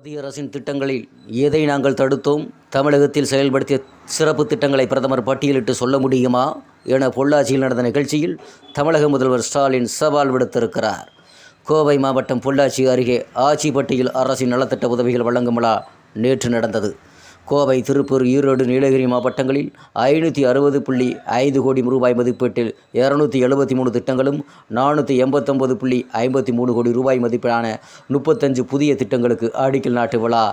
மத்திய அரசின் திட்டங்களில் எதை நாங்கள் தடுத்தோம்? தமிழகத்தில் செயல்படுத்திய சிறப்பு திட்டங்களை பிரதமர் பட்டியலிட்டு சொல்ல முடியுமா? என பொள்ளாச்சியில் நடந்த நிகழ்ச்சியில் தமிழக முதல்வர் ஸ்டாலின் சவால் விடுத்திருக்கிறார். கோவை மாவட்டம் பொள்ளாச்சி அருகே ஆச்சிப்பட்டியில் அரசின் நலத்திட்ட உதவிகள் வழங்கும் விழா நேற்று நடந்தது. கோவை திருப்பூர் ஈரோடு நீலகிரி மாவட்டங்களில் ஐநூற்றி அறுபது புள்ளி ஐந்து கோடி ரூபாய் மதிப்பீட்டில் இரநூத்தி எழுபத்தி மூணு திட்டங்களும் நானூற்றி எண்பத்தொம்பது புள்ளி ஐம்பத்தி மூணு கோடி ரூபாய் மதிப்பிலான முப்பத்தஞ்சு புதிய திட்டங்களுக்கு அடிக்கல் நாட்டு விழா.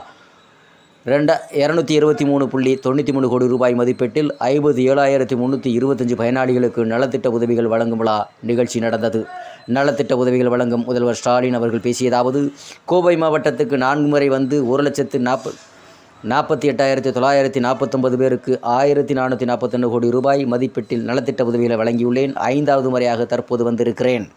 ரெண்ட இரநூத்தி இருபத்தி மூணு புள்ளி தொண்ணூற்றி மூணு கோடி ரூபாய் மதிப்பீட்டில் ஐம்பது ஏழாயிரத்தி முந்நூற்றி இருபத்தஞ்சு பயனாளிகளுக்கு நலத்திட்ட உதவிகள் வழங்கும் விழா நிகழ்ச்சி நடந்தது. நலத்திட்ட உதவிகள் வழங்கும் முதல்வர் ஸ்டாலின் அவர்கள் பேசியதாவது கோவை மாவட்டத்துக்கு நான்கு முறை வந்து ஒரு லட்சத்து நாற்பது நாற்பத்தி எட்டாயிரத்தி தொள்ளாயிரத்தி நாற்பத்தொன்பது பேருக்கு ஆயிரத்தி நானூற்றி நாற்பத்தொன்று கோடி ரூபாய் மதிப்பீட்டில் நலத்திட்ட உதவிகளை வழங்கியுள்ளேன். ஐந்தாவது முறையாக தற்போது வந்திருக்கிறேன்.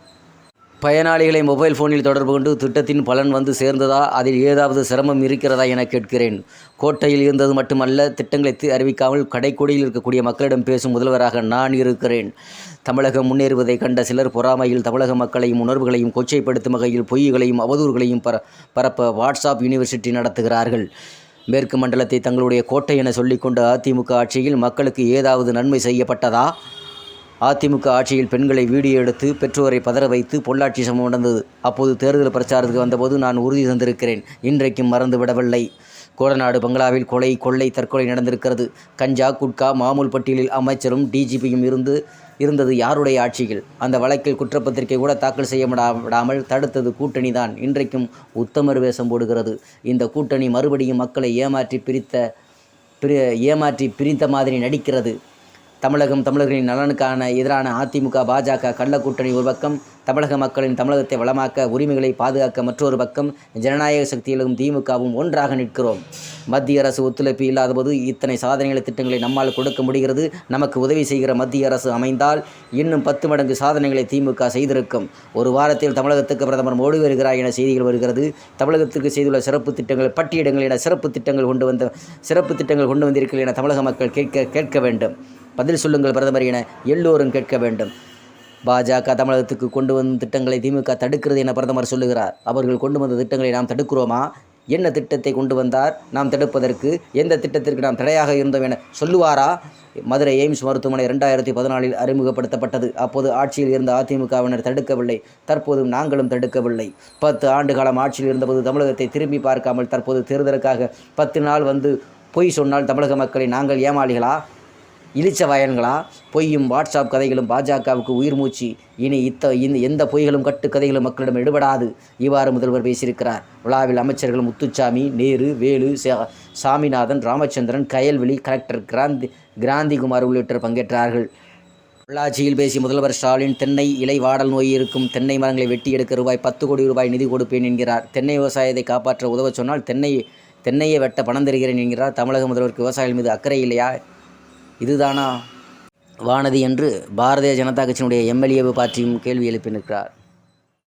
பயனாளிகளை மொபைல் ஃபோனில் தொடர்பு கொண்டு திட்டத்தின் பலன் வந்து சேர்ந்ததா? அதில் ஏதாவது சிரமம் இருக்கிறதா என கேட்கிறேன். கோட்டையில் இருந்தது மட்டுமல்ல திட்டங்களை அறிவிக்காமல் கடைக்கோடியில் இருக்கக்கூடிய மக்களிடம் பேசும் முதல்வராக நான் இருக்கிறேன். தமிழகம் முன்னேறுவதை கண்ட சிலர் பொறாமையில் தமிழக மக்களையும் உணர்வுகளையும் கொச்சைப்படுத்தும் வகையில் பொய்களையும் அவதூறுகளையும் பர பரப்ப வாட்ஸ்அப் யூனிவர்சிட்டி நடத்துகிறார்கள். மேற்கு மண்டலத்தை தங்களுடைய கோட்டை என சொல்லிக்கொண்ட அதிமுக ஆட்சியில் மக்களுக்கு ஏதாவது நன்மை செய்யப்பட்டதா? அதிமுக ஆட்சியில் பெண்களை வீடியோ எடுத்து பெற்றோரை பதற வைத்து பொள்ளாட்சி சமம் நடந்தது. அப்போது தேர்தல் பிரச்சாரத்துக்கு வந்தபோது நான் உறுதி தந்திருக்கிறேன். இன்றைக்கும் மறந்து விடவில்லை கோடநாடு பங்களாவில் கொலை கொள்ளை தற்கொலை நடந்திருக்கிறது. கஞ்சா குட்கா மாமூல் பட்டியலில் அமைச்சரும் டிஜிபியும் இருந்து இருந்தது யாருடைய ஆட்சியில்? அந்த வழக்கில் குற்றப்பத்திரிகை கூட தாக்கல் செய்ய விடாமல் தடுத்தது கூட்டணி தான் இன்றைக்கும் உத்தமர் வேஷம் போடுகிறது. இந்த கூட்டணி மறுபடியும் மக்களை ஏமாற்றி பிரித்த பிரி ஏமாற்றி பிரித்த மாதிரி நடிக்கிறது. தமிழகம் தமிழர்களின் நலனுக்கான எதிரான அதிமுக பாஜக கள்ள கூட்டணி ஒரு பக்கம் தமிழக மக்களின் தமிழகத்தை வளமாக்க உரிமைகளை பாதுகாக்க மற்றொரு பக்கம் ஜனநாயக சக்திகளும் திமுகவும் ஒன்றாக நிற்கிறோம். மத்திய அரசு ஒத்துழைப்பு இல்லாதபோது இத்தனை சாதனைகளை திட்டங்களை நம்மால் கொடுக்க முடிகிறது. நமக்கு உதவி செய்கிற மத்திய அரசு அமைந்தால் இன்னும் பத்து மடங்கு சாதனைகளை திமுக செய்திருக்கும். ஒரு வாரத்தில் தமிழகத்துக்கு பிரதமர் மோடி வருகிறார் என செய்திகள் வருகிறது. தமிழகத்திற்கு செய்துள்ள சிறப்பு திட்டங்கள் பட்டியடங்கள் என சிறப்பு திட்டங்கள் கொண்டு வந்த சிறப்பு திட்டங்கள் கொண்டு வந்திருக்கிறேன் என தமிழக மக்கள் கேட்க கேட்க வேண்டும். பதில் சொல்லுங்கள் பிரதமர் என எல்லோரும் கேட்க வேண்டும். பாஜக தமிழகத்துக்கு கொண்டு வந்த திட்டங்களை திமுக தடுக்கிறது என பிரதமர் சொல்லுகிறார். அவர்கள் கொண்டு வந்த திட்டங்களை நாம் தடுக்கிறோமா? என்ன திட்டத்தை கொண்டு வந்தார்? நாம் தடுப்பதற்கு எந்த திட்டத்திற்கு நாம் தடையாக இருந்தோம் என சொல்லுவாரா? மதுரை எய்ம்ஸ் மருத்துவமனை ரெண்டாயிரத்தி பதினாலில் அறிமுகப்படுத்தப்பட்டது. அப்போது ஆட்சியில் இருந்த அதிமுகவினர் தடுக்கவில்லை. தற்போதும் நாங்களும் தடுக்கவில்லை. பத்து ஆண்டு காலம் ஆட்சியில் இருந்தபோது தமிழகத்தை திரும்பி பார்க்காமல் தற்போது தேர்தலுக்காக பத்து நாள் வந்து பொய் சொன்னால் தமிழக மக்களை நாங்கள் ஏமாளிகளா? இழிச்ச வயன்களா பொய்யும் வாட்ஸ்அப் கதைகளும் பாஜகவுக்கு உயிர் மூச்சு. இனி இத்த இந்த எந்த பொய்களும் கட்டுக்கதைகளும் மக்களிடம் எடுபடாது. இவ்வாறு முதல்வர் பேசியிருக்கிறார். விழாவில் அமைச்சர்கள் முத்துச்சாமி நேரு வேலு சா- சாமிநாதன் ராமச்சந்திரன் கயல்வெளி கலெக்டர் கிராந்தி கிராந்திகுமார் உள்ளிட்டோர் பங்கேற்றார்கள். பொள்ளாச்சியில் பேசிய முதல்வர் ஸ்டாலின் தென்னை இலை வாடல் நோய் இருக்கும். தென்னை மரங்களை வெட்டி எடுக்க ரூபாய் பத்து கோடி ரூபாய் நிதி கொடுப்பேன் என்கிறார். தென்னை விவசாயத்தை காப்பாற்ற உதவ சொன்னால் தென்னை தென்னையை வெட்ட பணம் தருகிறேன் என்கிறார். தமிழக முதல்வருக்கு விவசாயிகள் மீது அக்கறை இல்லையா? இதுதானா? வானதி என்று பாரதிய ஜனதா கட்சியினுடைய எம்எல்ஏவை பற்றியும் கேள்வி எழுப்பியிருக்கிறார்